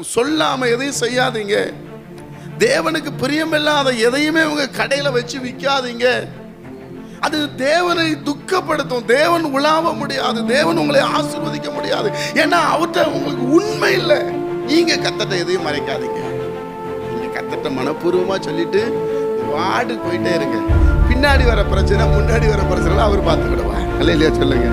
சொல்லாமல் எதையும் செய்யாதீங்க. தேவனுக்கு பிரியமில்லாத எதையுமே உங்க கடையில் வச்சு விற்காதீங்க அது தேவனை துக்கப்படுத்தும். தேவன் உலாவ முடியாது. தேவன் உங்களை ஆசிர்வதிக்க முடியாது. ஏன்னா அவர்கிட்ட உங்களுக்கு உண்மை இல்லை. நீங்க கத்தட்ட எதையும் மறைக்காதீங்க. நீங்க கத்தட்ட மனப்பூர்வமா சொல்லிட்டு வாடு போயிட்டே இருங்க. பின்னாடி வர பிரச்சனை முன்னாடி வர பிரச்சனை அவர் பார்த்துக்கிடுவார். இல்லையா சொல்லுங்க.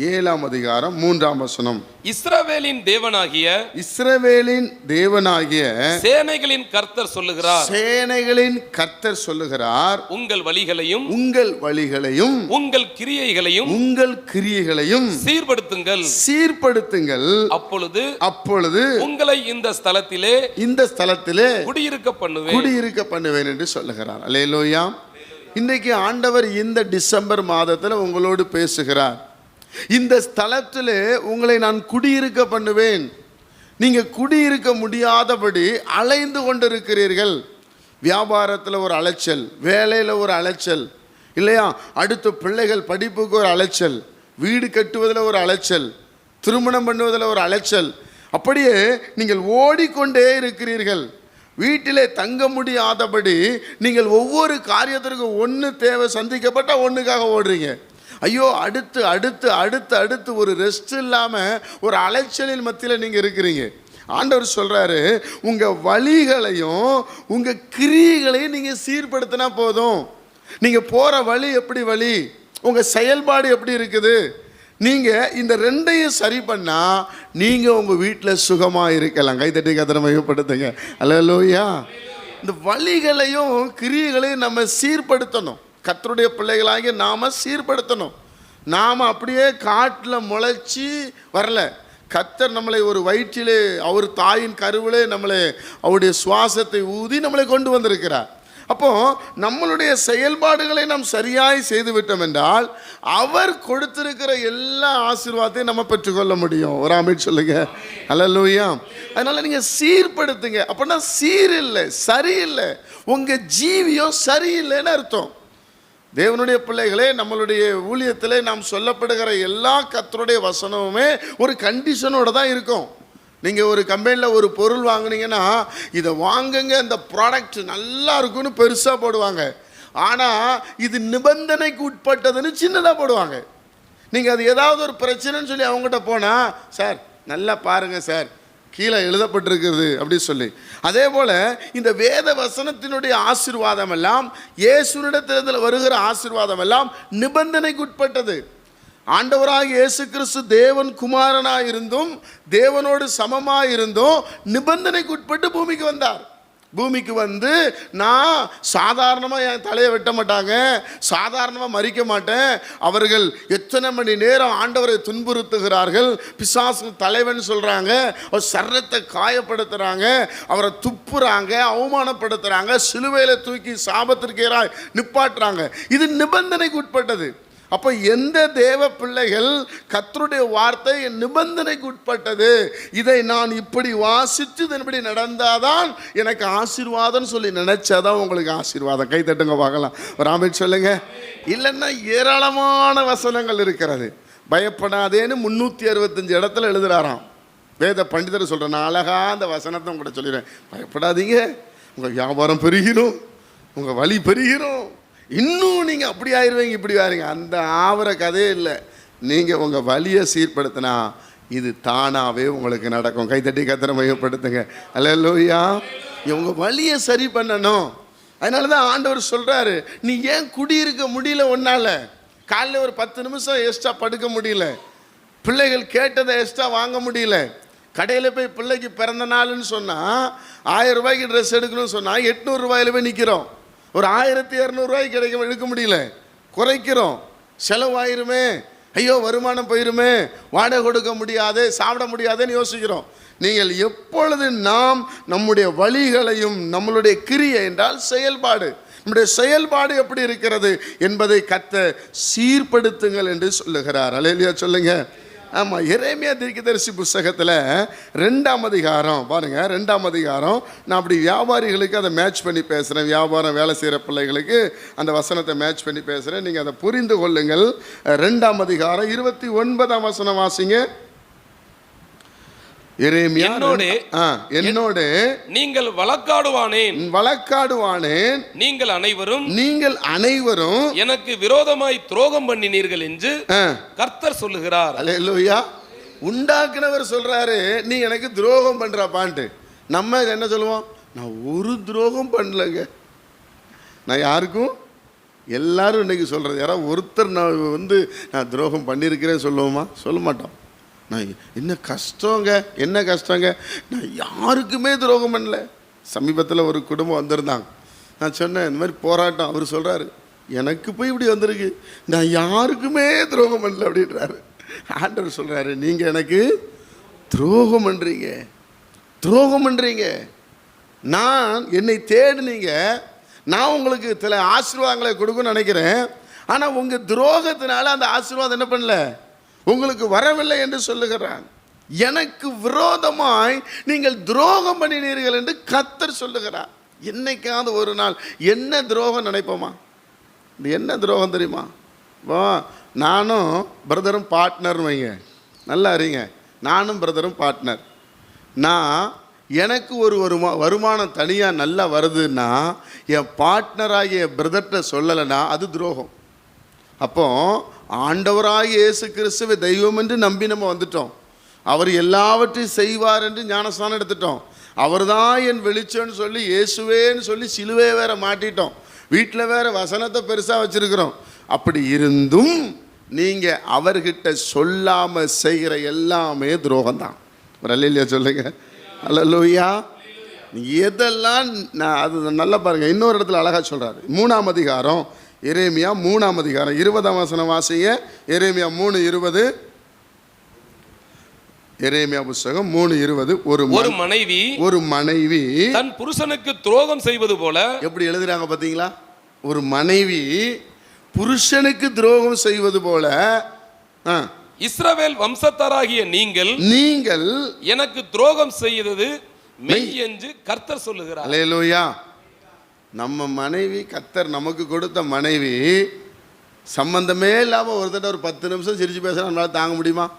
ஏழாம் அதிகாரம் மூன்றாம் வசனம். இஸ்ரவேலின் தேவனாகிய இஸ்ரவேலின் தேவனாகிய சேனைகளின் கர்த்தர் சொல்லுகிறார். சேனைகளின் கர்த்தர் சொல்லுகிறார். உங்கள் வழிகளையும் உங்கள் வழிகளையும் உங்கள் கிரியைகளையும் உங்கள் கிரியைகளையும் சீர்படுத்துங்கள். சீர்படுத்துங்கள். அப்பொழுது அப்பொழுது உங்களை இந்த ஸ்தலத்திலே இந்த ஸ்தலத்திலே குடியிருக்க பண்ணுவேன். குடியிருக்க பண்ணுவேன் என்று சொல்லுகிறார். அல்லேலூயா. இன்னைக்கு ஆண்டவர் இந்த டிசம்பர் மாதத்தில் உங்களோடு பேசுகிறார். இந்த ஸ்தலத்தில் உங்களை நான் குடியிருக்க பண்ணுவேன். நீங்கள் குடியிருக்க முடியாதபடி அலைந்து கொண்டிருக்கிறீர்கள். வியாபாரத்தில் ஒரு அலைச்சல் வேலையில் ஒரு அலைச்சல் இல்லையா? அடுத்த பிள்ளைகள் படிப்புக்கு ஒரு அலைச்சல் வீடு கட்டுவதில் ஒரு அலைச்சல் திருமணம் பண்ணுவதில் ஒரு அலைச்சல். அப்படியே நீங்கள் ஓடிக்கொண்டே இருக்கிறீர்கள். வீட்டிலே தங்க முடியாதபடி நீங்கள் ஒவ்வொரு காரியத்திற்கும் ஒன்று தேவை சந்திக்கப்பட்ட ஒன்றுக்காக ஓடுறீங்க. ஐயோ அடுத்து அடுத்து அடுத்து அடுத்து ஒரு ரெஸ்ட் இல்லாமல் ஒரு அலைச்சலின் மத்தியில் நீங்கள் இருக்கிறீங்க. ஆண்டவர் சொல்கிறாரு உங்கள் வழிகளையும் உங்கள் கிரியைகளையும் நீங்கள் சீர்படுத்தினா போதும். நீங்கள் போகிற வழி எப்படி வழி? உங்கள் செயல்பாடு எப்படி இருக்குது? நீங்கள் இந்த ரெண்டையும் சரி பண்ணால் நீங்கள் உங்கள் வீட்டில் சுகமாக இருக்கலாம். கைத்தட்டி கத்திர மையப்படுத்துங்க அல்லையா இந்த வழிகளையும் கிரியைகளையும் நம்ம சீர்படுத்தணும். கத்தருடைய பிள்ளைகளாகி நாம் சீர்படுத்தணும். நாம் அப்படியே காட்டில் முளைச்சி வரல. கத்தர் நம்மளை ஒரு வயிற்றிலே அவர் தாயின் கருவிலே நம்மளை அவருடைய சுவாசத்தை ஊதி நம்மளை கொண்டு வந்திருக்கிறார். அப்போ நம்மளுடைய செயல்பாடுகளை நாம் சரியாய் செய்து விட்டோம் என்றால் அவர் கொடுத்திருக்கிற எல்லா ஆசீர்வாதத்தையும் நம்ம பெற்றுக்கொள்ள முடியும். ஒரு அமைச்சு சொல்லுங்க. அல்லூயா அதனால நீங்க சீர்படுத்துங்க. அப்படின்னா சீர் இல்லை சரியில்லை உங்க ஜீவியம் சரியில்லைன்னு அர்த்தம். தேவனுடைய பிள்ளைகளே நம்மளுடைய ஊழியத்தில் நாம் சொல்லப்படுகிற எல்லா கத்தருடைய வசனமுமே ஒரு கண்டிஷனோட தான் இருக்கும். நீங்கள் ஒரு கம்பெனியில் ஒரு பொருள் வாங்கினீங்கன்னா இதை வாங்குங்க இந்த ப்ராடக்ட் நல்லா இருக்குன்னு பெருசாக போடுவாங்க. ஆனால் இது நிபந்தனைக்கு உட்பட்டதுன்னு சின்னதாக போடுவாங்க. நீங்கள் அது ஏதாவது ஒரு பிரச்சனைன்னு சொல்லி அவங்ககிட்ட போனால் சார் நல்லா பாருங்கள் சார். கீழே எழுதப்பட்டிருக்கிறது அப்படி சொல்லி. அதே போல் இந்த வேத வசனத்தினுடைய ஆசீர்வாதம் எல்லாம் இயேசுனிடத்திலிருந்து வருகிற ஆசீர்வாதம் எல்லாம் நிபந்தனைக்கு உட்பட்டது ஆண்டவராக இயேசு கிறிஸ்து தேவன் குமாரனாக இருந்தும் தேவனோடு சமமாக இருந்தும் நிபந்தனைக்கு உட்பட்டு பூமிக்கு வந்தார். பூமிக்கு வந்து நான் சாதாரணமாக என் தலையை வெட்ட மாட்டாங்க சாதாரணமாக மறிக்க மாட்டேன். அவர்கள் எத்தனை மணி நேரம் ஆண்டவரை துன்புறுத்துகிறார்கள் பிசாசு தலைவன் சொல்கிறாங்க அவர் சர்ரத்தை காயப்படுத்துகிறாங்க அவரை துப்புறாங்க அவமானப்படுத்துகிறாங்க சிலுவையில் தூக்கி சாபத்திற்கேராய் நிப்பாட்டுறாங்க. இது நிபந்தனைக்கு உட்பட்டது. அப்போ எந்த தேவ பிள்ளைகள் கத்தருடைய வார்த்தை என் நிபந்தனைக்கு உட்பட்டது? இதை நான் இப்படி வாசித்து இதன்படி நடந்தாதான் எனக்கு ஆசீர்வாதம் சொல்லி நினைச்சாதான் உங்களுக்கு ஆசீர்வாதம். கை தட்டுங்க பார்க்கலாம். ராமன் சொல்லுங்க. இல்லைன்னா ஏராளமான வசனங்கள் இருக்கிறது. பயப்படாதேன்னு முந்நூற்றி அறுபத்தஞ்சு இடத்துல எழுதுகிறாராம் வேத பண்டிதர் சொல்கிறேன் நான் அழகாக அந்த வசனத்தை உங்கள்கிட்ட சொல்லிடுறேன். பயப்படாதீங்க. உங்கள் வியாபாரம் பெருகிடும் உங்கள் வழி பெருகிடும் இன்னும் நீங்கள் அப்படி ஆயிடுவீங்க இப்படி ஆயிருங்க அந்த ஆவர கதையே இல்லை. நீங்கள் உங்கள் வழியை சீர்படுத்தினா இது தானாகவே உங்களுக்கு நடக்கும். கைத்தட்டி கத்திர மையப்படுத்துங்க. அல்ல லோய்யா உங்கள் வழியை சரி பண்ணணும். அதனால தான் ஆண்டவர் சொல்கிறாரு நீ ஏன் குடியிருக்க முடியல ஒன்றால் காலைல ஒரு பத்து நிமிஷம் எக்ஸ்ட்ரா படுக்க முடியல. பிள்ளைகள் கேட்டதை எக்ஸ்ட்ரா வாங்க முடியல. கடையில் போய் பிள்ளைக்கு பிறந்த நாள்னு சொன்னால் ஆயிரம் ரூபாய்க்கு ட்ரெஸ் எடுக்கணும்னு சொன்னால் எட்நூறு ரூபாயில போய் நிற்கிறோம் ஒரு ஆயிரத்தி இரநூறுவாய்க்கு கிடைக்க எடுக்க முடியல. குறைக்கிறோம். செலவாயிருமே. ஐயோ வருமானம் போயிருமே. வாடகை கொடுக்க முடியாது சாப்பிட முடியாதுன்னு யோசிக்கிறோம். நீங்கள் எப்பொழுது நாம் நம்முடைய வழிகளையும் நம்மளுடைய கிரியை என்றால் செயல்பாடு. நம்முடைய செயல்பாடு எப்படி இருக்கிறது என்பதை கத்த சீர்படுத்துங்கள் என்று சொல்லுகிறார். அலையிலியா சொல்லுங்கள் ஆமாம் எரேமியா தீர்க்கதரிசி புஸ்தகத்தில் ரெண்டாம் அதிகாரம் பாருங்கள் ரெண்டாம் அதிகாரம். நான் அப்படி வியாபாரிகளுக்கு அதை மேட்ச் பண்ணி பேசுகிறேன் வியாபாரம் வேலை செய்கிற பிள்ளைகளுக்கு அந்த வசனத்தை மேட்ச் பண்ணி பேசுகிறேன் நீங்கள் அதை புரிந்து கொள்ளுங்கள். ரெண்டாம் அதிகாரம் இருபத்தி ஒன்பதாம் வசனம் வாசிங்க. என்னோடு நீங்கள் வழக்காடுவானேன். வழக்காடுவானேன். நீங்கள் அனைவரும் நீங்கள் அனைவரும் எனக்கு விரோதமாய் துரோகம் பண்ணினீர்கள் என்று கர்த்தர் சொல்லுகிறார். அல்லேலூயா. உண்டாக்குனவர் சொல்றாரு நீ எனக்கு துரோகம் பண்றப்பான்ட்டு நம்ம என்ன சொல்லுவோம்? நான் ஒரு துரோகம் பண்ணலங்க. நான் யாருக்கும் எல்லாரும் இன்னைக்கு சொல்றது யாராவது ஒருத்தர் நான் வந்து நான் துரோகம் பண்ணியிருக்கிறேன்னு சொல்லுவோமா? சொல்ல மாட்டோம். நான் என்ன கஷ்டங்க என்ன கஷ்டங்க? நான் யாருக்குமே துரோகம் பண்ணல. சமீபத்தில் ஒரு குடும்பம் வந்திருந்தாங்க. நான் சொன்னேன் இந்த மாதிரி போராட்டம் அவர் சொல்கிறாரு எனக்கு போய் இப்படி வந்திருக்கு. நான் யாருக்குமே துரோகம் பண்ணல அப்படின்றாரு. ஆண்டவர் சொல்கிறாரு நீங்கள் எனக்கு துரோகம் பண்ணுறீங்க துரோகம் பண்ணுறீங்க நான் என்னை தேடுனீங்க. நான் உங்களுக்கு சில ஆசீர்வாதங்களை கொடுக்கணும்னு நினைக்கிறேன். ஆனால் உங்கள் துரோகத்தினால அந்த ஆசீர்வாதம் என்ன பண்ணல? உங்களுக்கு வரவில்லை என்று சொல்லுகிறான். எனக்கு விரோதமாய் நீங்கள் துரோகம் பண்ணினீர்கள் என்று கத்தர் சொல்லுகிறார். என்னைக்காவது ஒரு நாள் என்ன துரோகம் நினைப்போமா? இது என்ன துரோகம் தெரியுமா? வா நானும் பிரதரும் பார்ட்னர் வைங்க. நல்லா அறிங்க நானும் பிரதரும் பார்ட்னர். நான் எனக்கு ஒரு வருமா வருமானம் தனியாக நல்லா வருதுன்னா என் பார்ட்னராகிய பிரதர்கிட்ட சொல்லலைன்னா அது துரோகம். அப்போது ஆண்டவராக இயேசு கிறிஸ்துவை தெய்வம் என்று நம்பி நம்ம வந்துட்டோம். அவர் எல்லாவற்றையும் செய்வார் என்று ஞானஸ்தானம் எடுத்துட்டோம். அவர்தான் என் வெளிச்சம்னு சொல்லி இயேசுவேன்னு சொல்லி சிலுவையை வேற மாட்டிட்டோம். வீட்டில் வேற வசனத்தை பெருசாக வச்சுருக்கிறோம். அப்படி இருந்தும் நீங்கள் அவர்கிட்ட சொல்லாமல் செய்கிற எல்லாமே துரோகம்தான். ஒரு அல்லையா சொல்லுங்க. அல்லையா எதெல்லாம் நான் அது நல்லா பாருங்க. இன்னொரு இடத்துல அழகாக சொல்கிறாரு மூணாம் அதிகாரம் எரேமியா மூணாம் அதிகாரம். இருபதாம் வசனம் வாசிங்க. எரேமியா மூணு இருபது. எரேமியா புஸ்தகம் மூணு இருபது. ஒரு ஒரு மனைவி ஒரு மனைவி தன் புருஷனுக்கு துரோகம் செய்வது போல எப்படி எழுதுறாங்க பார்த்தீங்களா ஒரு மனைவி புருஷனுக்கு துரோகம் செய்வது போல ஆ, இஸ்ரவேல் வம்சத்தாராகிய நீங்கள் நீங்கள் எனக்கு துரோகம் செய்தது மெய் என்று கர்த்தர் சொல்லுகிறார். அலையலூயா நம்ம மனைவி கத்தர் நமக்கு கொடுத்த மனைவி சம்பந்தமே இல்லாமல் ஒருத்தட்ட ஒரு பத்து நிமிஷம் சிரித்து பேசுனா நம்மளால் தாங்க முடியுமா?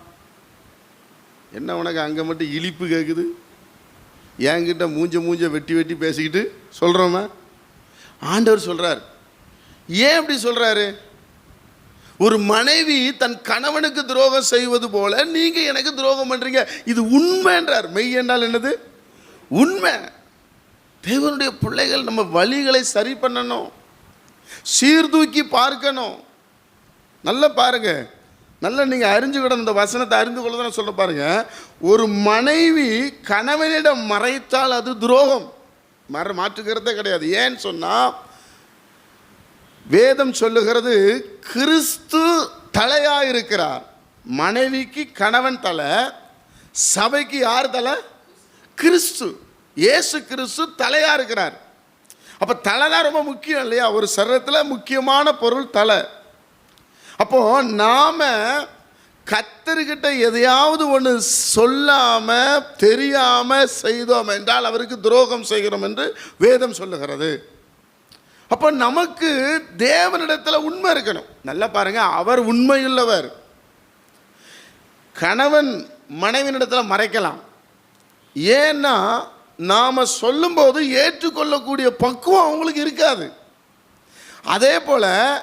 என்ன உனக்கு அங்கே மட்டும் இழிப்பு கேட்குது என்கிட்ட மூஞ்ச மூஞ்ச வெட்டி வெட்டி பேசிக்கிட்டு சொல்கிறோமா ஆண்டவர் சொல்கிறார் ஏன் அப்படி சொல்கிறாரு ஒரு மனைவி தன் கணவனுக்கு துரோகம் செய்வது போல நீங்கள் எனக்கு துரோகம் பண்ணுறீங்க இது உண்மைன்றார். மெய் என்றால் என்னது? உண்மை. தேவனுடைய பிள்ளைகள் நம்ம வழிகளை சரி பண்ணணும். சீர்தூக்கி பார்க்கணும். நல்லா பாருங்கள் நல்லா நீங்கள் அறிஞ்சுக்கிடணும். இந்த வசனத்தை அறிந்து கொள்ள சொல்ல பாருங்கள் ஒரு மனைவி கணவனிடம் மறைத்தால் அது துரோகம். மற மாற்றுக்கிறதே கிடையாது. ஏன்னு சொன்னால் வேதம் சொல்லுகிறது கிறிஸ்து தலையாக இருக்கிறார் மனைவிக்கு கணவன் தலை சபைக்கு யார் தலை? கிறிஸ்து. இயேசு கிறிஸ்து தலையாக இருக்கிறார். அப்போ தலை தான் ரொம்ப முக்கியம் இல்லையா? ஒரு சரீரத்தில் முக்கியமான பொருள் தலை. அப்போ நாம கத்தர்கிட்ட எதையாவது ஒன்று சொல்லாமல் தெரியாமல் செய்தோம் என்றால் அவருக்கு துரோகம் செய்கிறோம் என்று வேதம் சொல்லுகிறது. அப்போ நமக்கு தேவனிடத்தில் உண்மை இருக்கணும். நல்லா பாருங்கள் அவர் உண்மையுள்ளவர். கணவன் மனைவினிடத்தில் மறைக்கலாம். ஏன்னா நாம் சொல்லும்போது ஏற்றுக்கொள்ளக்கூடிய பக்குவம் அவங்களுக்கு இருக்காது. அதே போல்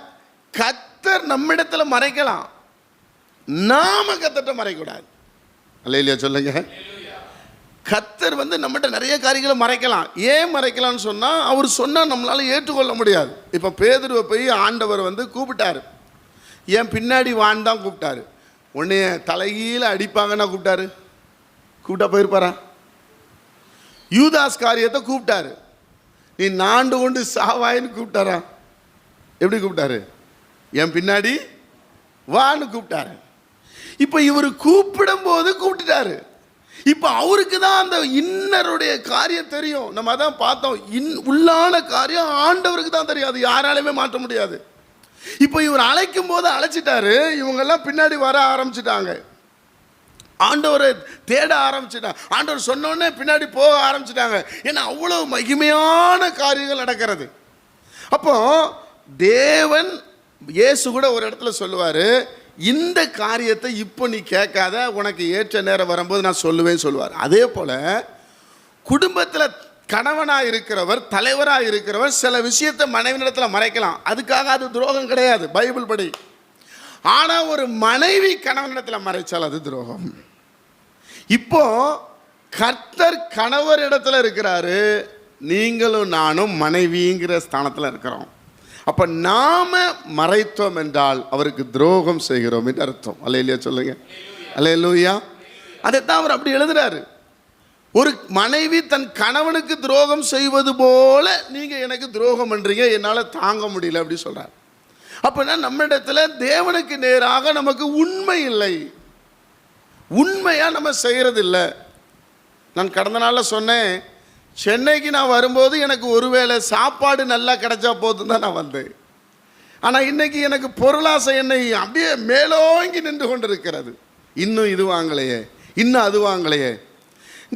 கத்தர் நம்மிடத்தில் மறைக்கலாம். நாம கத்தட்ட மறைக்கூடாது அல்லையா சொல்லுங்க. கத்தர் வந்து நம்மகிட்ட நிறைய காரியங்களை மறைக்கலாம். ஏன் மறைக்கலாம்னு சொன்னால் அவர் சொன்னால் நம்மளால் ஏற்றுக்கொள்ள முடியாது. இப்போ பேதுருவை போய் ஆண்டவர் வந்து கூப்பிட்டாரு. ஏன் பின்னாடி வான் தான் கூப்பிட்டாரு. உன்னைய தலைகீழ அடிப்பாங்கன்னா கூப்பிட்டாரு. கூப்பிட்டா போயிருப்பாரா? யூதாஸ் காரியத்தை கூப்பிட்டாரு. நீ நாண்டு கொண்டு சாவாயின்னு கூப்பிட்டாரா? எப்படி கூப்பிட்டாரு? என் பின்னாடி வான்னு கூப்பிட்டாரு. இப்போ இவர் கூப்பிடும் போது கூப்பிட்டுட்டாரு. இப்போ அவருக்கு தான் அந்த இன்னருடைய காரியம் தெரியும். நம்ம அதான் பார்த்தோம். இன் உள்ளான காரியம் ஆண்டவருக்கு தான் தெரியும். அது யாராலையுமே மாற்ற முடியாது. இப்போ இவர் அழைக்கும் போது அழைச்சிட்டாரு இவங்கெல்லாம் பின்னாடி வர ஆரம்பிச்சிட்டாங்க. ஆண்டவரை தேட ஆரம்பிச்சிட்டாங்க ஆண்டவர் சொன்னோடனே பின்னாடி போக ஆரம்பிச்சிட்டாங்க. ஏன்னா அவ்வளோ மகிமையான காரியங்கள் நடக்கிறது. அப்போ தேவன் இயேசு கூட ஒரு இடத்துல சொல்லுவார் இந்த காரியத்தை இப்போ நீ கேட்காத உனக்கு ஏற்ற நேரம் வரும்போது நான் சொல்லுவேன் சொல்லுவார். அதே போல் குடும்பத்தில் கணவனாக இருக்கிறவர் தலைவராக இருக்கிறவர் சில விஷயத்தை மனைவியிடத்தில் மறைக்கலாம். அதுக்காக அது துரோகம் கிடையாது பைபிள் படி. ஆனால் ஒரு மனைவி கணவனிடத்தில் மறைச்சால் அது துரோகம். இப்போ கர்த்தர் கணவர் இடத்துல இருக்கிறாரு நீங்களும் நானும் மனைவிங்கிற ஸ்தானத்தில் இருக்கிறோம். அப்போ நாம் மறைத்தோம் என்றால் அவருக்கு துரோகம் செய்கிறோம் என்று அர்த்தம். அலையிலையா சொல்லுங்க. அதை அதைத்தான் அவர் அப்படி எழுதுறாரு. ஒரு மனைவி தன் கணவனுக்கு துரோகம் செய்வது போல நீங்கள் எனக்கு துரோகம் பண்ணுறீங்க என்னால் தாங்க முடியல அப்படி சொல்கிறார் அப்போனா நம்ம இடத்துல தேவனுக்கு நேராக நமக்கு உண்மை இல்லை. உண்மையாக நம்ம செய்கிறதில்ல நான் கடந்த நாளில் சொன்னேன் சென்னைக்கு நான் வரும்போது எனக்கு ஒருவேளை சாப்பாடு நல்லா கிடைச்சா போதும் தான் நான் வந்தேன். ஆனால் இன்னைக்கு எனக்கு பொருளாசை என்னை அப்படியே மேலோங்கி நின்று கொண்டிருக்கிறது. இன்னும் இது வாங்கலையே இன்னும் அது வாங்கலையே.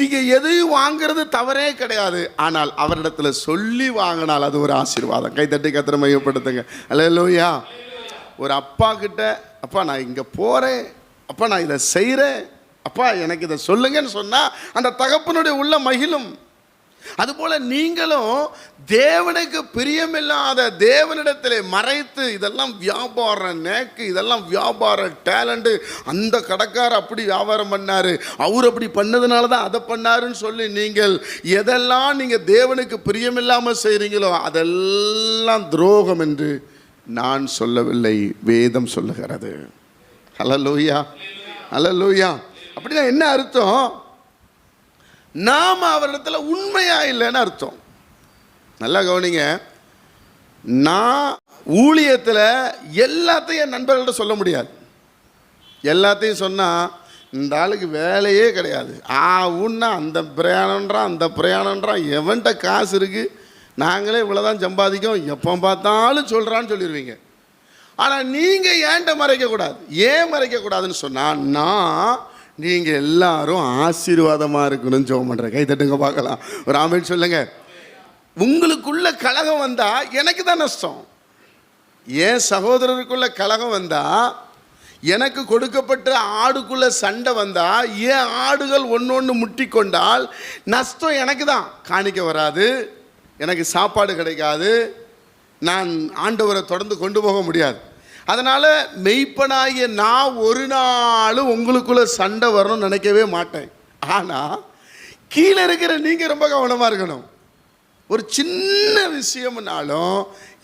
நீங்கள் எதையும் வாங்குறது தவறே கிடையாது. ஆனால் அவரிடத்தில் சொல்லி வாங்கினால் அது ஒரு ஆசீர்வாதம். கைத்தட்டி கத்திர மையப்படுத்துங்க. அல்லையா ஒரு அப்பா கிட்ட அப்பா நான் இங்கே போகிறேன் அப்பா நான் இதை செய்கிறேன் அப்பா எனக்கு இதை சொல்லுங்கன்னு சொன்னால் அந்த தகப்பனுடைய உள்ள மகிழும். அதுபோல் நீங்களும் தேவனுக்கு பிரியமில்லாத தேவனிடத்திலே மறைத்து இதெல்லாம் வியாபார நேக்கு இதெல்லாம் வியாபார டேலண்ட்டு அந்த கடைக்காரர் அப்படி வியாபாரம் பண்ணார். அவர் அப்படி பண்ணதுனால தான் அதை பண்ணாருன்னு சொல்லி நீங்கள் எதெல்லாம் நீங்கள் தேவனுக்கு பிரியமில்லாமல் செய்கிறீங்களோ அதெல்லாம் துரோகம் என்று நான் சொல்லவில்லை வேதம் சொல்லுகிறது. ஹலலூயா ஹலலூயா அப்படின்னா என்ன அர்த்தம்? நாம் அவரிடத்தில் உண்மையாக இல்லைன்னு அர்த்தம். நல்லா கவனிங்க. நான் ஊழியத்தில் எல்லாத்தையும் என் நண்பர்கள்ட்ட சொல்ல முடியாது. எல்லாத்தையும் சொன்னால் இந்த ஆளுக்கு வேலையே கிடையாது. ஆ உன்னா அந்த பிரயாணன்றான் அந்த பிரயாணன்றான் எவன்கிட்ட காசு இருக்குது நாங்களே இவ்வளோதான் சம்பாதிக்கோம். எப்போ பார்த்தாலும் சொல்கிறான்னு சொல்லிடுவீங்க ஆனால் நீங்கள் ஏன்ட்ட மறைக்கக்கூடாது ஏன் மறைக்கக்கூடாதுன்னு சொன்னால் நான் நீங்கள் எல்லாரும் ஆசீர்வாதமாக இருக்கணும்னு ஜோம் பண்ணுறேன் கை தட்டுங்க பார்க்கலாம். ஒரு ஆமேன் சொல்லுங்க. உங்களுக்குள்ள கலகம் வந்தால் எனக்கு தான் நஷ்டம். என் சகோதரருக்குள்ள கலகம் வந்தால் எனக்கு கொடுக்கப்பட்ட ஆடுக்குள்ள சண்டை வந்தால் ஏன் ஆடுகள் ஒன்று ஒன்று முட்டி கொண்டால் நஷ்டம் எனக்கு தான். காணிக்க வராது. எனக்கு சாப்பாடு கிடைக்காது. நான் ஆண்டவரை தொடர்ந்து கொண்டு போக முடியாது. அதனால் மெய்ப்பனாகிய நான் ஒரு நாளும் உங்களுக்குள்ள சண்டை வரணும்னு நினைக்கவே மாட்டேன். ஆனால் கீழே இருக்கிற நீங்கள் ரொம்ப கவனமாக இருக்கணும். ஒரு சின்ன விஷயம்னாலும்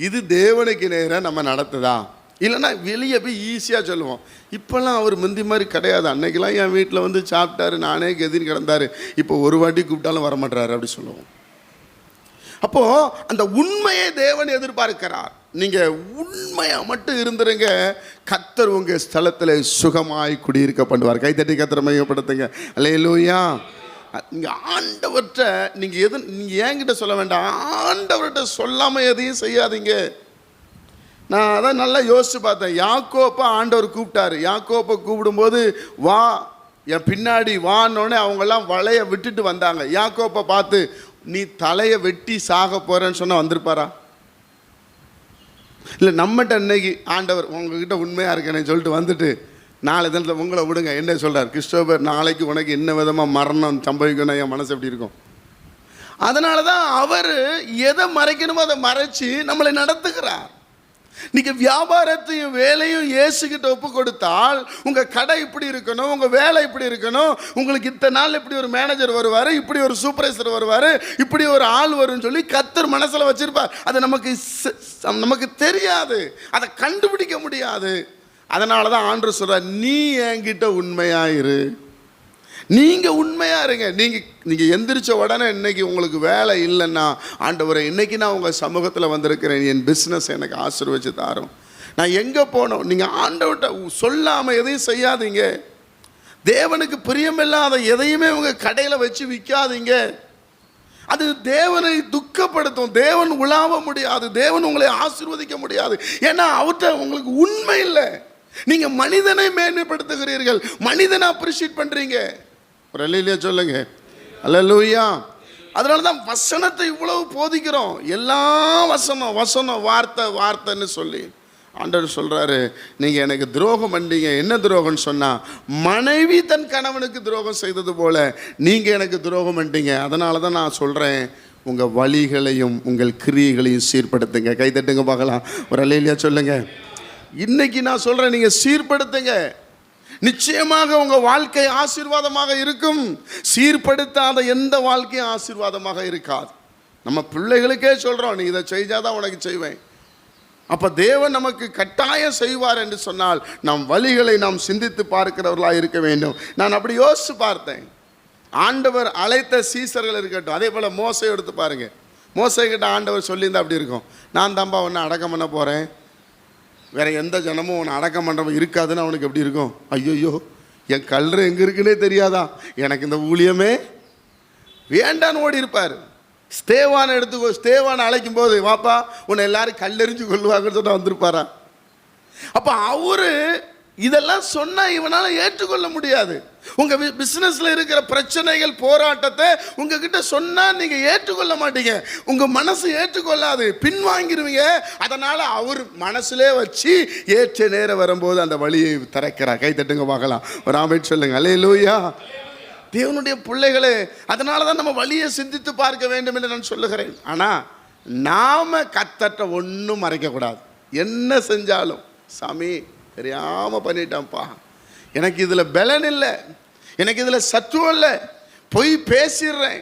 இது தேவனுக்கு நேராக நம்ம நடத்துதா? இல்லைன்னா வெளியே போய் ஈஸியாக சொல்லுவோம். இப்போல்லாம் அவர் முந்தி மாதிரி கிடையாது. அன்னைக்கெல்லாம் என் வீட்டில் வந்து சாப்பிட்டாரு நானே கெதின்னு கிடந்தாரு. இப்போ ஒரு வாட்டி கூப்பிட்டாலும் வரமாட்டாரு அப்படி சொல்லுவோம். அப்போ அந்த உண்மையை தேவன் எதிர்பார்க்கிறார். நீங்க உண்மையா மட்டும் இருந்துருங்க கத்தர் உங்க ஸ்தலத்தில் சுகமாய் குடியிருக்க பண்ணுவார். கைத்தட்டி கத்திர மையப்படுத்துங்க. அல்லையிலூயா நீங்கள் ஆண்டவர்கிட்ட நீங்கள் எது நீங்கள் என்கிட்ட சொல்ல வேண்டாம். ஆண்டவர்கிட்ட சொல்லாமல் எதையும் செய்யாதீங்க. நான் அதான் நல்லா யோசித்து பார்த்தேன். யாக்கோப்பை ஆண்டவர் கூப்பிட்டாரு. யாக்கோப்பை கூப்பிடும்போது வா. என் பின்னாடி வானோடனே அவங்கெல்லாம் வலையை விட்டுட்டு வந்தாங்க. யாக்கோப்பை பார்த்து நீ தலையை வெட்டி சாக போகிறேன்னு சொன்னால் வந்திருப்பாரா? இல்லை நம்மகிட்ட இன்னைக்கு ஆண்டவர் உங்ககிட்ட உண்மையாக இருக்கேன்னு சொல்லிட்டு வந்துட்டு நாளை தினத்தில் உங்களை விடுங்க. என்ன சொல்கிறார் கிறிஸ்டோபர் நாளைக்கு உனக்கு என்ன விதமாக மரணம் சம்பவிக்கணும் என் மனசு எப்படி இருக்கும்? அதனால தான் அவர் எதை மறைக்கணுமோ அதை மறைச்சி நம்மளை நடத்துகிறார். நீங்கள் வியாபாரத்தையும் வேலையும் இயேசுகிட்ட ஒப்பு கொடுத்தால் உங்கள் கடை இப்படி இருக்கணும் உங்கள் வேலை இப்படி இருக்கணும் உங்களுக்கு இத்தனை நாள் இப்படி ஒரு மேனேஜர் வருவார் இப்படி ஒரு சூப்பர்வைசர் வருவார் இப்படி ஒரு ஆள் வரும்னு சொல்லி கத்தர் மனசில் வச்சுருப்பார். அது நமக்கு நமக்கு தெரியாது. அதை கண்டுபிடிக்க முடியாது. அதனால தான் ஆண்டு சொல்கிறார் நீ என்கிட்ட உண்மையாயிரு நீங்கள் உண்மையாக இருங்க. நீங்கள் நீங்கள் எந்திரிச்ச உடனே இன்னைக்கு உங்களுக்கு வேலை இல்லைன்னா ஆண்டவரை இன்னைக்கு நான் உங்கள் சமூகத்தில் வந்திருக்கிறேன். என் பிஸ்னஸ் எனக்கு ஆசீர்வச்சு தாரும். நான் எங்கே போனோம்? நீங்கள் ஆண்டவர்கிட்ட சொல்லாமல் எதையும் செய்யாதீங்க. தேவனுக்கு பிரியமில்லாத எதையுமே உங்கள் கடையில் வச்சு விற்காதீங்க அது தேவனை துக்கப்படுத்தும். தேவன் உலாவ முடியாது. தேவன் உங்களை ஆசீர்வதிக்க முடியாது. ஏன்னா அவர்கிட்ட உங்களுக்கு உண்மை இல்லை. நீங்கள் மனிதனை மேன்மைப்படுத்துகிறீர்கள். மனிதனை அப்ரிஷியேட் பண்ணுறீங்க ஒரு அல்லையா சொல்லுங்க. அல்லூயா அதனால தான் வசனத்தை இவ்வளவு போதிக்கிறோம். எல்லா வசனம் வசனம் வார்த்தை வார்த்தைன்னு சொல்லி ஆண்டவர் சொல்கிறாரு நீங்கள் எனக்கு துரோகம் பண்ணீங்க என்ன துரோகம்னு சொன்னால் மனைவி தன் கணவனுக்கு துரோகம் செய்தது போல் நீங்கள் எனக்கு துரோகம் பண்ணிட்டீங்க அதனால தான் நான் சொல்கிறேன் உங்கள் வழிகளையும் உங்கள் கிரியைகளையும் சீர்படுத்துங்க. கைதட்டுங்க பார்க்கலாம். ஒரு அலையிலியா சொல்லுங்கள் இன்னைக்கு நான் சொல்கிறேன் நீங்கள் சீர்படுத்துங்க. நிச்சயமாக உங்க வாழ்க்கை ஆசீர்வாதமாக இருக்கும். சீர்படுத்தாத எந்த வாழ்க்கையும் ஆசீர்வாதமாக இருக்காது. நம்ம பிள்ளைகளுக்கே சொல்றோம் நீ இதை செய்தாதான் உனக்கு செய்வேன். அப்ப தேவன் நமக்கு கட்டாயம் செய்வார் என்று சொன்னால் நம் வழிகளை நாம் சிந்தித்து பார்க்கிறவர்களாக இருக்க வேண்டும். நான் அப்படி யோசிச்சு பார்த்தேன். ஆண்டவர் அழைத்த சீசர்கள் இருக்கட்டும் அதே போல மோசை எடுத்து பாருங்க. மோசை கிட்ட ஆண்டவர் சொல்லியிருந்தா அப்படி இருக்கும். நான் தான்பா ஒன்று அடக்கம் பண்ண போறேன். வேறு எந்த ஜனமும் உன்னை அடக்கம் மண்டபம் இருக்காதுன்னு அவனுக்கு எப்படி இருக்கும்? ஐயோ என் கல்ற எங்கே இருக்குன்னே தெரியாதா? எனக்கு இந்த ஊழியமே வேண்டான்னு ஓடி இருப்பார். ஸ்தேவான் எடுத்துக்கோ ஸ்தேவான் அழைக்கும் போது வாப்பா உன்னை எல்லாரும் கல்லெறிஞ்சு கொள்ளுவாங்கன்னு சொன்னா வந்திருப்பாரா? அப்போ அவரு இதெல்லாம் சொன்னால் இவனால் ஏற்றுக்கொள்ள முடியாது. உங்கள் பிஸ்னஸில் இருக்கிற பிரச்சனைகள் போராட்டத்தை உங்ககிட்ட சொன்னால் நீங்கள் ஏற்றுக்கொள்ள மாட்டீங்க. உங்கள் மனசு ஏற்றுக்கொள்ளாது பின்வாங்கிருவீங்க. அதனால் அவர் மனசுலே வச்சு ஏற்ற நேரம் வரும்போது அந்த வழியை திறக்கிறார். கை தட்டுங்க பார்க்கலாம். ஒரு ஆமைட் சொல்லுங்க. அலே லூயா தேவனுடைய பிள்ளைகளே அதனால தான் நம்ம வழியை சிந்தித்து பார்க்க வேண்டும் என்று நான் சொல்லுகிறேன். ஆனால் நாம் கத்தட்ட ஒன்றும் மறைக்கக்கூடாது. என்ன செஞ்சாலும் சாமி தெரியாமல் பண்ணிட்டான்ப்பா. எனக்கு இதில் பலன் இல்லை. எனக்கு இதில் சத்துவம் இல்லை. பொய் பேசிடுறேன்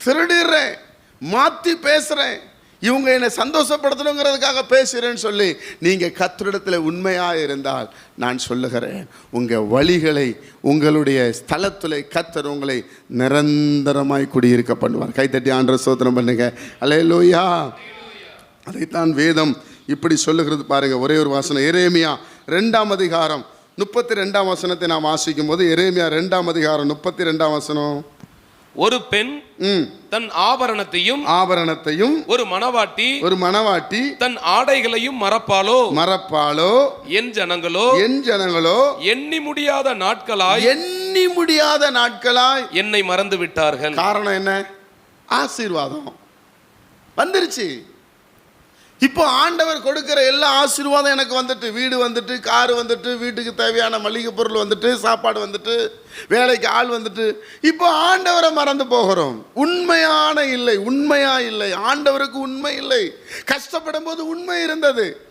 திருடிடுறேன் மாற்றி பேசுகிறேன் இவங்க என்னை சந்தோஷப்படுத்தணுங்கிறதுக்காக பேசுகிறேன்னு சொல்லி நீங்கள் கத்திரிடத்தில் உண்மையாக இருந்தால் நான் சொல்லுகிறேன். உங்கள் வழிகளை உங்களுடைய ஸ்தலத்தில் கத்தர் உங்களை நிரந்தரமாய் குடியிருக்க பண்ணுவார். கைத்தட்டி ஆண்டர சோதனம் பண்ணுங்க. அலே லோயா அதைத்தான் வேதம் இப்படி சொல்லுகிறது பாருங்க ஒரே ஒரு வாசனம் எரேமியா ரெண்டாம் அதிகாரம் முப்பத்தி ரெண்டாம் வசனத்தை நாம் வாசிக்கும் போது எரேமியா ரெண்டாம் அதிகாரம் முப்பத்தி ரெண்டாம் வசனம். ஒரு பெண் ம். தன் ஆபரணத்தையும் ஆபரணத்தையும் ஒரு மணவாட்டி ஒரு மணவாட்டி தன் ஆடைகளையும் மறப்பாளோ? மறப்பாலோ என் ஜனங்களோ? என் ஜனங்களோ? எண்ணி முடியாத நாட்களாய் எண்ணி முடியாத நாட்களாய். என்னை மறந்து விட்டார்கள் காரணம் என்ன? ஆசீர்வாதம். வந்துருச்சு. இப்போ ஆண்டவர் கொடுக்கிற எல்லா ஆசீர்வாதம் எனக்கு வந்துட்டு வீடு வந்துட்டு கார் வந்துட்டு வீட்டுக்கு தேவையான மளிகை பொருள் வந்துட்டு சாப்பாடு வந்துட்டு வேலைக்கு ஆள் வந்துட்டு இப்போ ஆண்டவரை மறந்து போகிறோம். உண்மையான இல்லை உண்மையா இல்லை. ஆண்டவருக்கு உண்மை இல்லை. கஷ்டப்படும் போது உண்மை இருந்தது.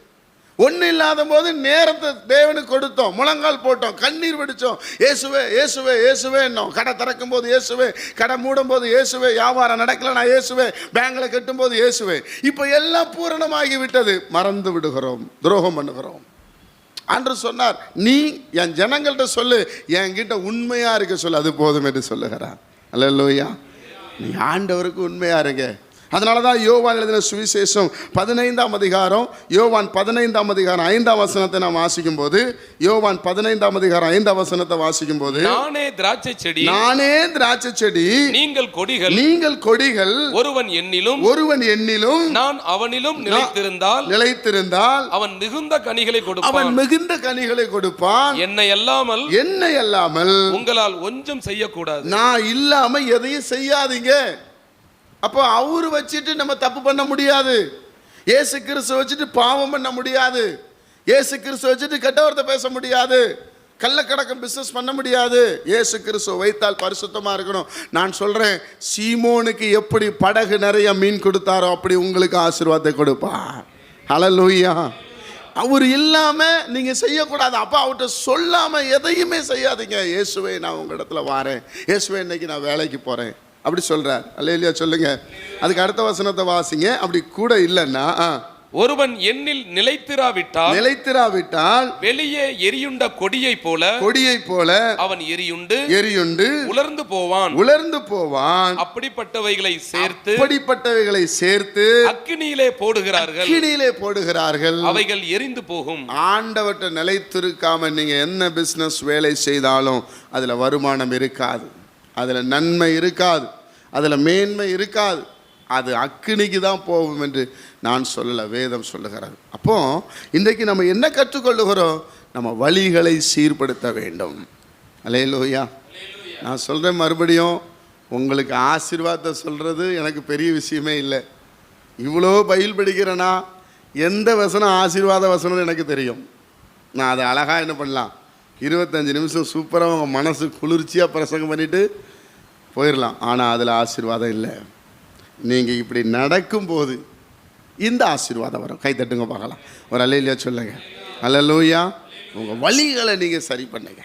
ஒன்றும் இல்லாத போது நேரத்தை தேவனுக்கு கொடுத்தோம். முழங்கால் போட்டோம். கண்ணீர் வெடித்தோம் இயேசுவே இயேசுவே இயேசுவே என்னோம். கடை திறக்கும் போது இயேசுவே கடை மூடும் போது இயேசுவே வியாபாரம் நடக்கல நான் இயேசுவே பேங்கில் கட்டும் போது இயேசுவே இப்போ எல்லாம் பூரணமாகி விட்டது மறந்து விடுகிறோம். துரோகம் பண்ணுகிறோம். அன்று சொன்னார் நீ என் ஜனங்கள்கிட்ட சொல்லு. என்கிட்ட உண்மையாக இருக்க சொல்லு. அது போதும் என்று சொல்லுகிறார். அல்ல நீ ஆண்டவருக்கு உண்மையா இருங்க அதனால தான் யோவான் எழுதின சுவிசேஷம் பதினைந்தாம் அதிகாரம் யோவான் பதினைந்தாம் அதிகாரம் ஐந்தாம் வசனத்தை நாம் வாசிக்கும் போது யோவான் பதினைந்தாம் அதிகாரம் ஐந்தாம் வசனத்தை வாசிக்கும் போது நானே திராட்சை செடி நானே திராட்சை செடி நீங்கள் கொடிகள் நீங்கள் கொடிகள் ஒருவன் என்னிலும் ஒருவன் எண்ணிலும் நான் அவனிலும் நிலைத்திருந்தால் நிலைத்திருந்தால் அவன் மிகுந்த கனிகளை அவன் கொடுப்பான் மிகுந்த கனிகளை கொடுப்பான். என்னை அல்லாமல் என்னை அல்லாமல் உங்களால் ஒன்றும் செய்யக்கூடாது. நான் இல்லாம எதையும் செய்யாதீங்க. அப்போ அவரு வச்சுட்டு நம்ம தப்பு பண்ண முடியாது. ஏசு கிறிஸ்து வச்சுட்டு பாவம் பண்ண முடியாது. ஏசு கிறிஸ்து வச்சுட்டு கெட்டவர்த்த பேச முடியாது. கள்ளக்கடக்கம் பிஸ்னஸ் பண்ண முடியாது. ஏசு கிறிஸ்துவ வைத்தால் பரிசுத்தமாக இருக்கணும். நான் சொல்கிறேன் சீமோனுக்கு எப்படி படகு நிறைய மீன் கொடுத்தாரோ அப்படி உங்களுக்கு ஆசீர்வாதத்தை கொடுப்பார் ஹalleluya அவர் இல்லாமல் நீங்கள் செய்யக்கூடாது. அப்போ அவர்கிட்ட சொல்லாமல் எதையுமே செய்யாதீங்க. இயேசுவை நான் உங்கள் இடத்துல வாரேன். இயேசுவே இன்னைக்கு நான் வேலைக்கு போகிறேன் அப்படி சொல்கிறார் அல்லையா சொல்லுங்க. அதுக்கு அடுத்த வசனத்தை வாசிங்க. அப்படி கூட இல்லைன்னா ஒருவன் எண்ணில் நிலைத்திராவிட்டால் நிலைத்திராவிட்டால் வெளியே எரியுண்ட கொடியை போல கொடியைப் போல அவன் எரியுண்டு எரியுண்டு உலர்ந்து போவான். உலர்ந்து போவான். அப்படிப்பட்டவைகளை சேர்த்து அப்படிப்பட்டவைகளை சேர்த்து அக்கினியிலே போடுகிறார்கள். அக்கினியிலே போடுகிறார்கள். அவைகள் எரிந்து போகும். ஆண்டவற்றை நிலைத்திருக்காம நீங்க என்ன பிசினஸ் வேலை செய்தாலும் அதுல வருமானம் இருக்காது. அதுல நன்மை இருக்காது. அதுல மேன்மை இருக்காது. அது அக்கினிக்கு தான் போகும் என்று நான் சொல்லல வேதம் சொல்லுகிறது. அப்போ இன்றைக்கு நம்ம என்ன கற்றுக்கொள்ளுகிறோம்? நம்ம வழிகளை சீர்படுத்த வேண்டும். அலையலோயா நான் சொல்கிறேன் மறுபடியும் உங்களுக்கு ஆசீர்வாதத்தை சொல்கிறது எனக்கு பெரிய விஷயமே இல்லை. இவ்வளோ பயில் படிக்கிறேன்னா எந்த வசனம் ஆசீர்வாத வசனம்னு எனக்கு தெரியும். நான் அதை அழகாக என்ன பண்ணலாம்? இருபத்தஞ்சி நிமிஷம் சூப்பராக உங்கள் மனசு குளிர்ச்சியாக பிரசங்கம் பண்ணிவிட்டு போயிடலாம் ஆனால் அதில் ஆசீர்வாதம் இல்லை. நீங்கள் இப்படி நடக்கும்போது இந்த ஆசீர்வாதம் வரும். கை தட்டுங்க பார்க்கலாம். ஒரு அல்லையிலையா சொல்லுங்க. அல்லலூயா. உங்கள் வழிகளை நீங்கள் சரி பண்ணுங்க.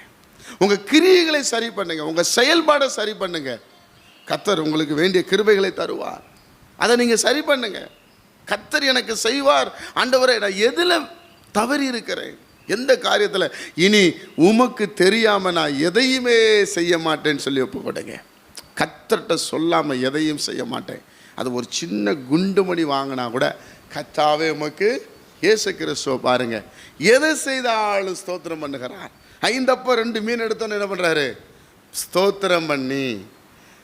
உங்கள் கிரியைகளை சரி பண்ணுங்க. உங்கள் செயல்பாடை சரி பண்ணுங்க. கத்தர் உங்களுக்கு வேண்டிய கிருபைகளை தருவார். அதை நீங்கள் சரி பண்ணுங்க. கத்தர் எனக்கு செய்வார். ஆண்டவரை நான் எதில் தவறி இருக்கிறேன்? எந்த காரியத்தில்? இனி உமக்கு தெரியாமல் நான் எதையுமே செய்ய மாட்டேன்னு சொல்லி ஒப்புக்கொடுங்க கத்தர்கிட்ட சொல்லாமல் எதையும் செய்ய மாட்டேன். அது ஒரு சின்ன குண்டுமணி வாங்கினா கூட கத்தாவே உமக்கு இயேசு கிறிஸ்துவ பாருங்க. எதை செய்தாலும் ஸ்தோத்திரம் பண்ணுகிறார். ஐந்தப்போ ரெண்டு மீன் எடுத்தோன்னு என்ன பண்ணுறாரு ஸ்தோத்திரம் பண்ணி.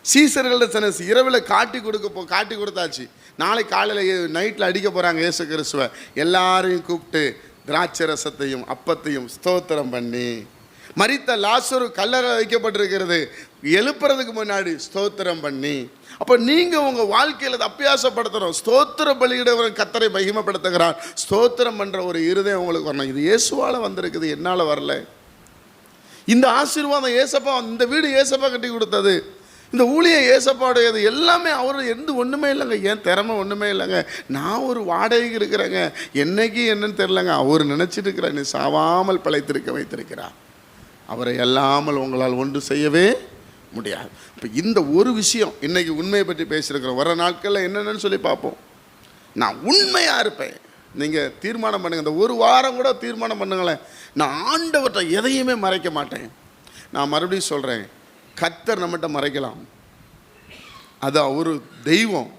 சீசர்கள்ட்ட சொன்ன இரவில் காட்டி கொடுக்க போ காட்டி கொடுத்தாச்சு. நாளை காலையில் நைட்டில் அடிக்க போகிறாங்க இயேசு கிறிஸ்துவ. எல்லாரையும் கூப்பிட்டு திராட்சை ரசத்தையும் அப்பத்தையும் ஸ்தோத்திரம் பண்ணி மரித்த லாசரு கல்லறை வைக்கப்பட்டிருக்கிறது. எழுப்புறதுக்கு முன்னாடி ஸ்தோத்திரம் பண்ணி அப்போ நீங்கள் உங்கள் வாழ்க்கையில் அதை அப்பியாசப்படுத்தணும் ஸ்தோத்திர பலியிடவர் கத்தரை மகிமப்படுத்துகிறார் ஸ்தோத்திரம் பண்ணுற ஒரு இருதயம் உங்களுக்கு வரணும். இது இயேசுவால் வந்திருக்குது என்னால் வரல. இந்த ஆசீர்வாதம் ஏசப்பா இந்த வீடு ஏசப்பா கட்டி கொடுத்தது. இந்த ஊழியம் ஏசப்பாவுடையது எல்லாமே அவர் எந்த ஒன்றுமே இல்லைங்க. ஏன் திறமை ஒன்றுமே இல்லைங்க? நான் ஒரு வாடகைக்கு இருக்கிறேங்க. என்னைக்கு என்னன்னு தெரிலங்க அவர் நினச்சிட்டு இருக்கிறார் நீ சாவாமல் பிழைத்திருக்க வைத்திருக்கிறார். அவரை அல்லாமல் உங்களால் ஒன்று செய்யவே முடியாது. இப்போ இந்த ஒரு விஷயம் இன்னைக்கு உண்மையை பற்றி பேசியிருக்கிறோம். வர நாட்களில் என்னென்னு சொல்லி பார்ப்போம். நான் உண்மையாக இருப்பேன். நீங்கள் தீர்மானம் பண்ணுங்கள் இந்த ஒரு வாரம் கூட தீர்மானம் பண்ணுங்களேன். நான் ஆண்டவர்கிட்ட எதையுமே மறைக்க மாட்டேன். நான் மறுபடியும் சொல்கிறேன் கத்தர் நம்மகிட்ட மறைக்கலாம். அது ஒரு தெய்வம்.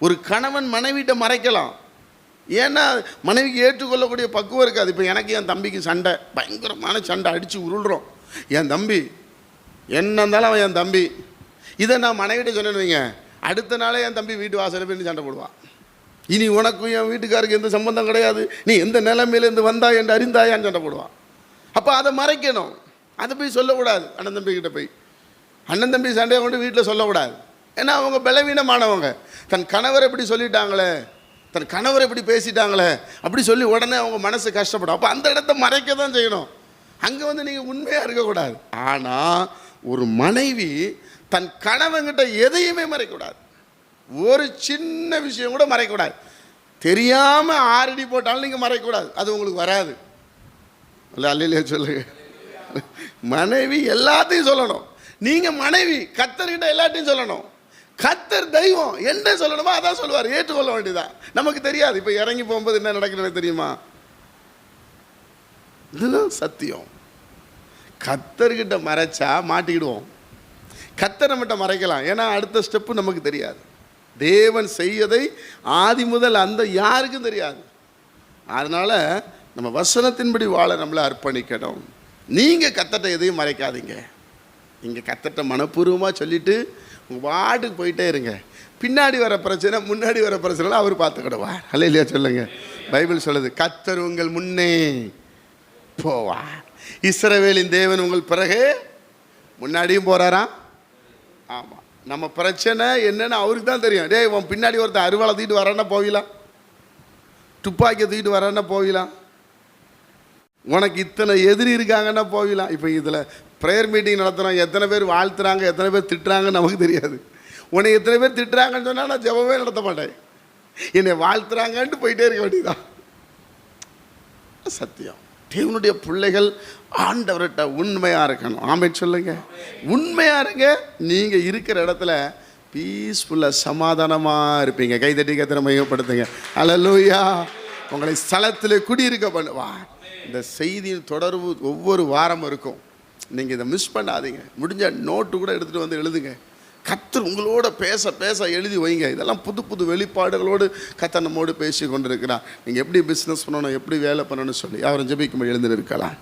ஒரு கணவன் மனைவிட்ட மறைக்கலாம். ஏன்னா மனைவிக்கு ஏற்றுக்கொள்ளக்கூடிய பக்குவம் இருக்காது. இப்போ எனக்கு என் தம்பிக்கு சண்டை பயங்கரமான சண்டை அடித்து உருள்றோம். என் தம்பி என்ன இருந்தாலும் அவன் என் தம்பி. இதை நான் மனைவிட்ட சொன்னேன்னு வைங்க. அடுத்த நாளே என் தம்பி வீட்டு வாசலில் போய் சண்டை போடுவான். இனி உனக்கும் என் வீட்டுக்காருக்கு எந்த சம்பந்தம் கிடையாது. நீ எந்த நிலைமையிலேருந்து வந்தா என்று அறிந்தாயான்னு சண்டை போடுவான். அப்போ அதை மறைக்கணும். அதை போய் சொல்லக்கூடாது அண்ணன் தம்பிக்கிட்ட போய். அண்ணன் தம்பி சண்டையை கொண்டு வீட்டில் சொல்லக்கூடாது. ஏன்னா அவங்க பலவீனமானவங்க. தன் கணவர் எப்படி சொல்லிட்டாங்களே தன் கணவர் எப்படி பேசிட்டாங்களே அப்படி சொல்லி உடனே அவங்க மனசு கஷ்டப்படும். அப்போ அந்த இடத்த மறைக்க தான் செய்யணும். அங்கே வந்து நீங்கள் உண்மையாக இருக்கக்கூடாது. ஆனால் ஒரு மனைவி தன் கணவன்கிட்ட எதையுமே மறைக்கக்கூடாது. ஒரு சின்ன விஷயம் கூட மறைக்கக்கூடாது. தெரியாமல் ஆறடி போட்டாலும் நீங்கள் மறைக்கக்கூடாது. அது உங்களுக்கு வராது. இல்லை அல்லையிலே சொல்லுங்கள் மனைவி எல்லாத்தையும் சொல்லணும். நீங்கள் மனைவி கத்தர்கிட்ட எல்லாத்தையும் சொல்லணும். கத்தர் தெய்வம் என்ன சொல்லணுமோ அதான் சொல்லுவார். ஏற்றுக்கொள்ள வேண்டியதான் நமக்கு தெரியாது. இப்போ இறங்கி போகும்போது என்ன நடக்குதுன்னு தெரியுமா? இதுதான் சத்தியம். கத்தர்கிட்ட மறைச்சா மாட்டிக்கிடுவோம். கத்தர் நம்மகிட்ட மறைக்கலாம். ஏன்னா அடுத்த ஸ்டெப்பு நமக்கு தெரியாது. தேவன் செய்யதை ஆதி முதல் அந்த யாருக்கும் தெரியாது. அதனால் நம்ம வசனத்தின்படி வாழ நம்மளை அர்ப்பணிக்கணும். நீங்கள் கத்தட்ட எதையும் மறைக்காதீங்க. நீங்கள் கத்தட்ட மனப்பூர்வமாக சொல்லிவிட்டு உங்கள் வாட்டுக்கு போயிட்டே இருங்க. பின்னாடி வர பிரச்சனை முன்னாடி வர பிரச்சனைலாம் அவர் பார்த்துக்கிடுவார். அல்ல இல்லையா சொல்லுங்க. பைபிள் சொல்லுது கத்தர் உங்கள் முன்னே போவா இஸ்ரவேலின் தேவன் உங்கள் பிறகு முன்னாடியும் போகிறாராம் ஆமாம் நம்ம பிரச்சனை என்னன்னு அவருக்கு தான் தெரியும். டேய் உன் பின்னாடி ஒருத்தன் அருவாளை தூக்கிட்டு வரான்னா போகலாம். துப்பாக்கியை தூக்கிட்டு வரான்னா போகலாம். உனக்கு இத்தனை எதிரி இருக்காங்கன்னா போகலாம் இப்போ இதில் ப்ரேயர் மீட்டிங் நடத்துகிறோம் எத்தனை பேர் வாழ்த்துறாங்க எத்தனை பேர் திட்டுறாங்கன்னு நமக்கு தெரியாது. உன்னை எத்தனை பேர் திட்டுறாங்கன்னு சொன்னால் நான் ஜபமே நடத்த மாட்டேன். என்னை வாழ்த்துறாங்கன்ட்டு போயிட்டே இருக்க வேண்டியதான் சத்தியம். தேவனுடைய பிள்ளைகள் ஆண்டவர்கிட்ட உண்மையாக இருக்கணும். ஆமை சொல்லுங்க. உண்மையாக இருங்க. நீங்கள் இருக்கிற இடத்துல பீஸ்ஃபுல்லாக சமாதானமாக இருப்பீங்க. கைதட்டி கத்திர மையப்படுத்துங்க. அலலூயா உங்களை ஸ்தலத்தில் குடியிருக்க பண்ணுவார் இந்த செய்தியின் தொடர்பு ஒவ்வொரு வாரமும் இருக்கும். நீங்கள் இதை மிஸ் பண்ணாதீங்க. முடிஞ்ச நோட்டு கூட எடுத்துகிட்டு வந்து எழுதுங்க. கத்தர் உங்களோட பேச பேச எழுதி வைங்க. இதெல்லாம் புது புது வெளிப்பாடுகளோடு கத்தர் நம்மோடு பேசி கொண்டிருக்கிறார். நீங்கள் எப்படி பிஸ்னஸ் பண்ணணும் எப்படி வேலை பண்ணணும்னு சொல்லி அவரை ஜெபிக்கும்போது எழுந்துருக்கலாம்.